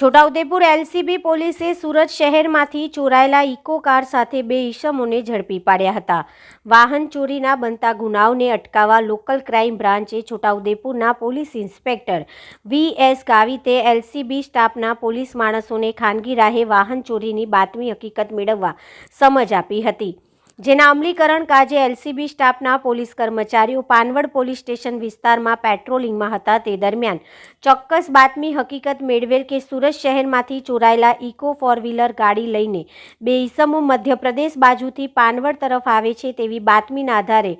Chhota Udepur LCB પોલીસે સુરત શહેરમાંથી ચોરાયેલા eco car સાથે બે ઈસમોને ઝડપી પાડ્યા હતા. વાહન ચોરીના બનતા ગુનાઓને અટકાવવા લોકલ ક્રાઇમ બ્રાન્ચે છોટાઉદેપુરના પોલીસ ઇન્સ્પેક્ટર વી એસ ગાવિતે એલસીબી સ્ટાફના પોલીસ માણસોને ખાનગી રાહે વાહન ચોરીની બાતમી હકીકત મેળવવા સમજ આપી હતી. જેના અમલીકરણ કાજે એલસીબી સ્ટાફના પોલીસ કર્મચારીઓ પાનવડ પોલીસ સ્ટેશન વિસ્તારમાં પેટ્રોલિંગમાં હતા તે દરમિયાન. ચોક્કસ બાતમી હકીકત મેળવેલ કે સુરત શહેરમાંથી ચોરાયેલા ઇકો ફોર વ્હીલર ગાડી લઈને બે ઈસમો મધ્યપ્રદેશ બાજુથી પાનવડ તરફ આવે છે તેવી બાતમીના આધારે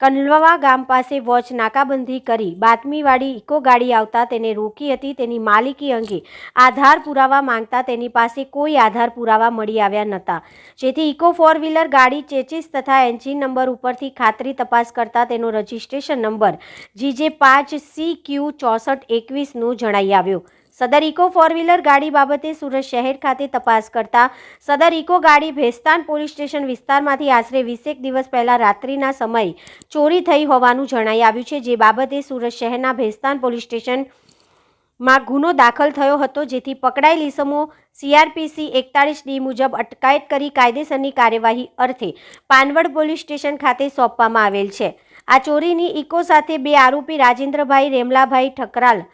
કંડલવા ગામ પાસે વોચ નાકાબંધી કરી બાતમીવાળી ઇકો ગાડી આવતા તેને રોકી હતી. તેની માલિકી અંગે આધાર પુરાવા માંગતા તેની પાસે કોઈ આધાર પુરાવા મળી આવ્યા નહોતા. જેથી ઇકો ફોર વ્હીલર ગાડી ચેચીસ તથા એન્જિન નંબર ઉપરથી ખાતરી તપાસ કરતા તેનો રજિસ્ટ્રેશન નંબર જીજે પાંચ સી ક્યુ ચોસઠ એકવીસનું જણાઈ આવ્યો. સદર ઇકો ફોર વ્હીલર ગાડી બાબતે સુરત શહેર ખાતે તપાસ કરતા સદર ઇકો ગાડી ભેસ્તાન પોલીસ સ્ટેશન વિસ્તારમાંથી આશરે વીસેક દિવસ પહેલા રાત્રિના સમયે ચોરી થઈ હોવાનું જણાઈ આવ્યું છે, જે બાબતે સુરત શહેરના ભેસ્તાન પોલીસ સ્ટેશનમાં ગુનો દાખલ થયો હતો, જેથી પકડાયેલ ઇસમો સીઆરપીસી એકતાળીસ ડી મુજબ અટકાયત કરી કાયદેસરની કાર્યવાહી અર્થે પાનવડ પોલીસ સ્ટેશન ખાતે સોંપવામાં આવેલ છે. આ ચોરીની ઇકો સાથે બે આરોપી રાજેન્દ્રભાઈ રેમલાભાઈ ઠકરાલ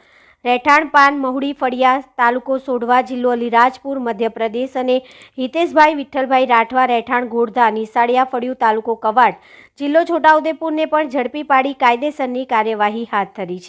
રહેઠાણ પાન મહુડી ફળિયા તાલુકો સોઢવા જિલ્લો અલીરાજપુર, મધ્યપ્રદેશ અને હિતેશભાઈ વિઠ્ઠલભાઈ રાઠવા રહેઠાણ ગોળધા નિશાળિયા ફળિયું તાલુકો કવાડ. જિલ્લો છોટાઉદેપુરને પણ ઝડપી પાડી કાયદેસરની કાર્યવાહી હાથ ધરી છે.